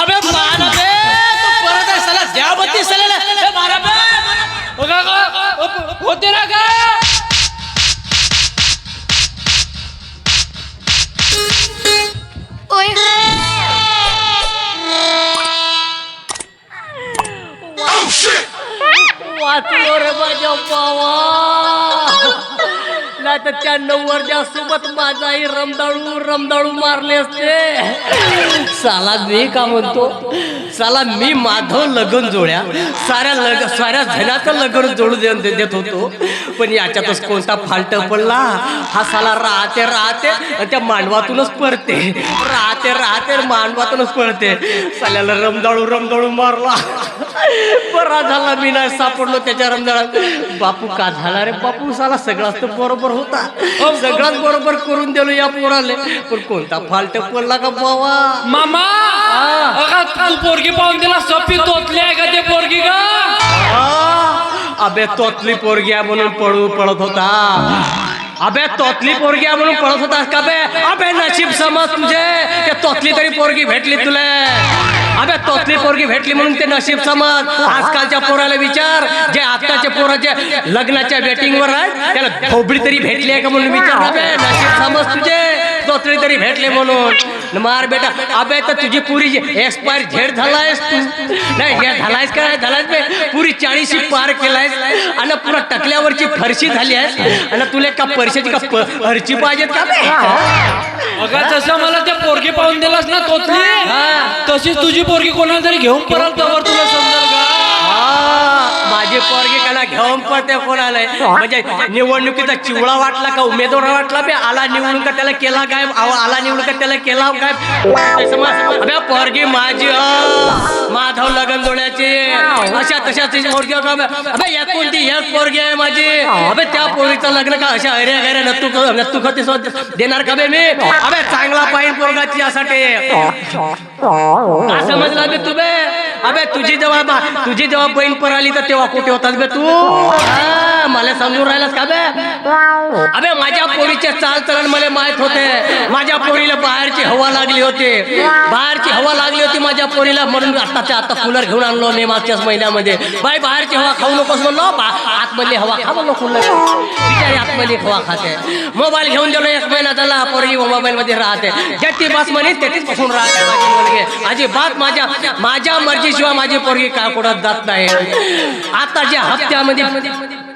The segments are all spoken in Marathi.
अबे मारा बे तू परत आहे साला द्या बत्ती साला ए, मारा बे. ओ, प- होते ना का ओय. वाचलो रे माझ्या बावा काय तर त्या नवरच्या सोबत माझाही रमदाळू रमदाळू मारले असते. साला मी का म्हणतो? साला मी माधव लगन जोड्या. साऱ्या लग साऱ्या झण्याचं लगन जोडू देऊन दे- देत होतो. पण याच्यातच कोणता फाल्ट पडला? हा साला राहते राहते आणि त्या मांडवातूनच पडते राहते राहते मांडवातूनच पडते साल्याला रमदाळू रमदाळू मारला. बरा झाला मी नाही सापडलो त्याच्या रमजाळात बापू का झाला रे बापू? साला सगळाच तर बरोबर होता. सगळाच बरोबर करून दिलो या पोराले. पण कोणता फाल्ट पडला का बावा? मामा! तू पोरगी पाहून दिला सपी तोतली आहे का ते पोरगी का अबे तोतली पोरगी आहे म्हणून पळू पळत होता. अबे तोतली पोरगी आहे म्हणून पळत होता. का बे अबे नशीब समज तुझे. तोतली तरी पोरगी भेटली तुला. अबे तोतली पोरगी भेटली म्हणून ते नशीब समज. आजकालच्या पोराला विचार. जे आताच्या पोराच्या लग्नाच्या वेटिंग वर आहे त्याला खोबडी तरी भेटली आहे का म्हणून विचार. नशीब समज तुझे. तोतली तरी भेटले म्हणून मार बेटा अबे तर तुझी पुरी एक्सपायर झेड झालायस तू. नाही हे झालायस काय झालायस पुरी चाळीशी पार केलायस आणि पुरा टकल्यावरची फरशी झाली आहे आणि तुला का परशाची का प- फरची पाहिजेत का? अगा जसं मला त्या पोरगी पाहून दिलास ना तोतली हा. तशीच तुझी पोरगी कोणाला तरी घेऊन परत तवर तुला पडते कोणाला म्हणजे निवडणुकीचा चिवळा वाटला का उमेदवार वाटला बे? आला निवडून का त्याला केला काय आला निवडून का त्याला केला काय पोरगी माझी माधव लगन जोड्याची अशा तशा तिची पोरगी? अबे एक कोणती एक पोरगी आहे माझी. अबे त्या पोरीचं लग्न का अशा अरे अरे नत्तू नत्तू खती देणार का बे मी? अबे चांगला पाहिजे पोरगाची यासाठी समजला बे तू बे. अबे तुझी जेव्हा तुझी जेव्हा बहीण पर आली तर तेव्हा कुठे होतास बे तू? हा, मला समजून राहिलास का बे? अबे माझ्या पोरीचे चाल चलन मला माहीत होते. माझ्या पोरीला बाहेरची हवा लागली होती. बाहेरची हवा लागली होती माझ्या पोरीला म्हणून आत्ताच्या आता कूलर घेऊन आणलो मे मागच्याच महिन्यामध्ये. बाई बाहेरची हवा खाऊ नकोस म्हणलो. बा- आतमधली हवा खा म्हणलो कूलर. बिचारी आतमधली हवा खाते. मोबाईल घेऊन दिलो एक महिना झाला. पोरगी मोबाईल मध्ये राहते. ज्याची बस म्हणे त्याचीच बसून राहते माझी मुलगी. अजिबात माझ्या माझ्या मर्जीशिवाय माझी पोरगी का कुठं जात नाही. आता ज्या हप्त्यामध्ये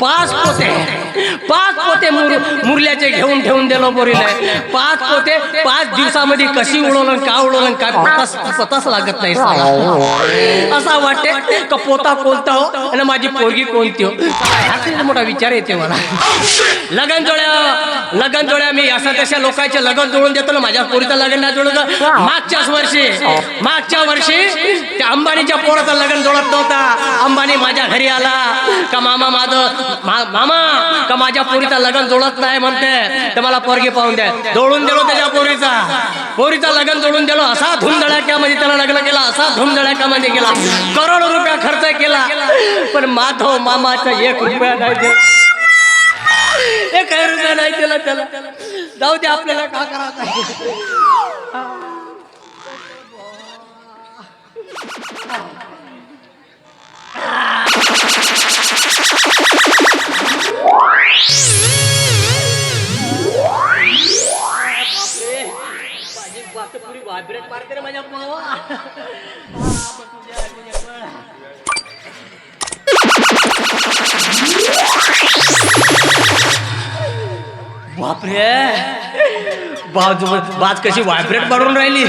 पाच पोते पाच पोते मुरल्याचे घेऊन ठेवून दिलो बोरीला पाच पोते पाच दिवसामध्ये कशी उडवलं का उडवलं काय पतास पताच लागत नाही असा वाटते का पोता कोणता हो आणि माझी पोरगी कोणती हो? मोठा विचार येते मला. लगन जोड्या लगन जोड्या मी अशा तशा लोकांचे लगन जोडून देतो ना माझ्या पोरीचं लग्न नाही जोडलं मागच्याच वर्षी मागच्या वर्षी त्या अंबानीच्या पोराचं लग्न जोडत नव्हता. अंबानी माझ्या घरी आला. का मामा माझं मामा का माझ्या पोरीचा लग्न जोडत नाही म्हणते? तर मला पोरगी पाहून द्या जोडून दिलो त्याच्या पोरीचा. पोरीचा लग्न जोडून दिलो. असा धुमधडाक्यामध्ये त्याला लग्न केला. असा धुमधडाक्यामध्ये केला. करोडो रुपया खर्च केला. पण माधव मामाचा एक रुपया नाही दिला एक रुपया नाही दिला त्याला. जाऊ दे आपल्याला का करायचं? व्हायब्रेट मारते रे माझ्या भावा बापरे. बाजू बाज कशी व्हायब्रेट मारून राहिली.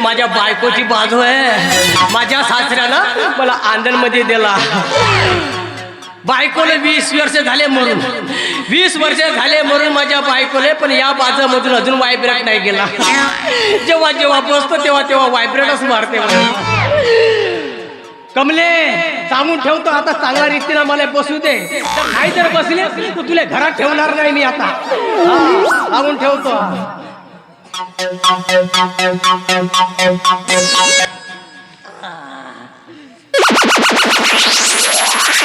माझ्या बायकोची बाजू आहे. माझ्या सासऱ्यानं मला आंदणमध्ये दिला. बायकोले वीस वर्ष झाले मरून. वीस वर्ष झाले मरून माझ्या बायकोले पण या बाजामधून अजून वायब्रेट नाही गेला. जेव्हा जेव्हा बसतो तेव्हा तेव्हा वायब्रेटच मारते मला. कमले जामून ठेवतो आता चांगल्या रीतीनं मला बसू दे. तर काही जर बसले तुला घरात ठेवणार नाही मी आता. हा, ठेवतो.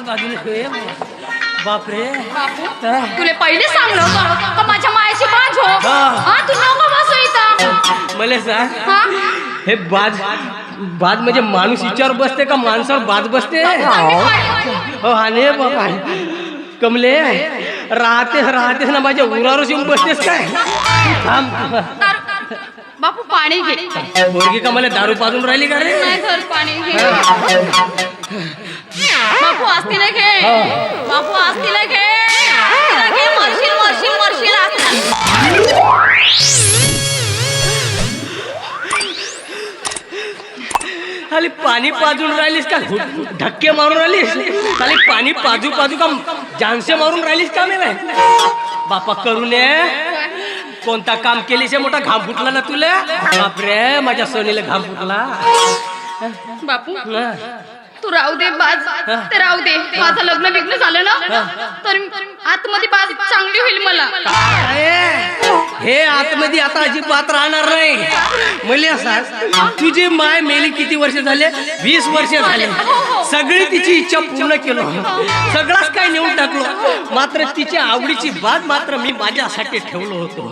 बाजूला ठेव. बापरे. बापू तुले पहिले सांगलं होतं का माझ्या मायाची बाज हो? हा. हा तू नको बसू इथं. मला सांग. हा? हे बाज बाज म्हणजे माणूस हिच्यावर बसते का माणसावर बाज बसते? वाटी. हो. हा ने बाबा कमले राहतेस राहतेस ना माझ्या उरावरच येऊन बसतेस काय? थांब. दारू- बापू पाणी घे. मुलगी का मला दारू पाजून राहिली का रे? नाही पाणी घे. बापू असतील घे बापू असतील घे घे मरशील मरशील मरशील. खाली पाणी पाजून राहिलीस का? धक्के मारून राहिलीस? खाली पाणी पाजू पाजू का जानसे मारून राहिलीस का मला बापा करू नये कोणता काम केलीस हे मोठा घाम फुटला ना तुला? बापरे माझ्या सोनीला घाम फुटला. बापू हा. तू राहू दे बाज. ते राहू दे. माझं लग्न बिग्न झालं ना तर आतमध्ये बाज चांगली होईल मला. हे आतमध्ये आता अजिबात राहणार नाही. मुली असा तुझी माय मेली किती वर्ष झाले? वीस वर्ष झाले. सगळी तिची इच्छा पूर्ण केलो. सगळाच काय नेऊन टाकलो. मात्र तिच्या आवडीची बात मात्र मी माझ्यासाठी ठेवलो होतो.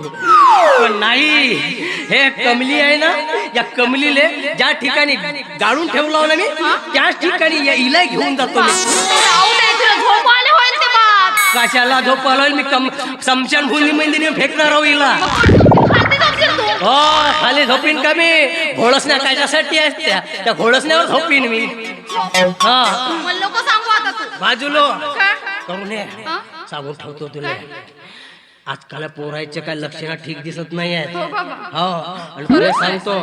पण नाही हे कमली आहे ना या कमलीले ज्या ठिकाणी गाळून ठेवला हो ना मी त्याच ठिकाणी या हिला घेऊन जातो मी. कशाला झोप आलोय मी कम समशान भूमी मध्ये फेकणार आहो हिला हो खाली झोपीन का मी? घोळसण्या कशासाठी असत्या त्या घोळसण्यावर झोपीन मी. हा मला नको सांगू आता तू. बाजूलो. का? हा? सांगून ठेवतो तुला. आजकाल पोरायचे काय लक्षणं ठीक दिसत नाही आहेत हो बाबा. हो आणि तुला सांगतो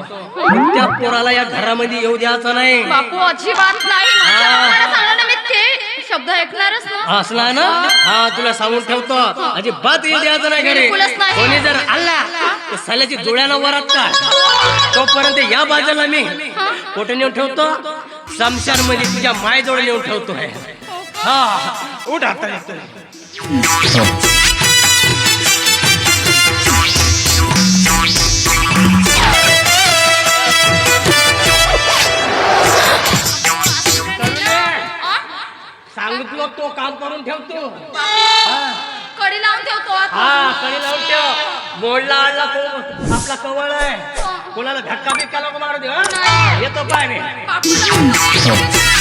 त्या पोराला या घरामध्ये येऊ द्यायचं नाही. बापू अजिबात नाही. माझ्या हा. बापाला सांगलं ना मी ते शब्द ऐकणारच ना. असला ना? हा तुला सांगून ठेवतो. अजिबात येऊ द्यायचं नाही घरी. बिलकुलच नाही. कोणी जर आला तर साल्याची डोळ्यानं वरात का तोपर्यंत या बाजूला मी. कुठे नेऊन ठेवतो? समशानमध्ये तुझ्या मायजवळ नेऊन ठेवतो आहे हा. उठ आता सांगितलं तो काम करून ठेवतो. कडी लावून ठेवतो. हा कडी लावून ठेव. मोडला आणला को- आपला कवळ आहे. कोणाला धक्का बिक्का नको मारू दे हं? येतो पाय मी. बापू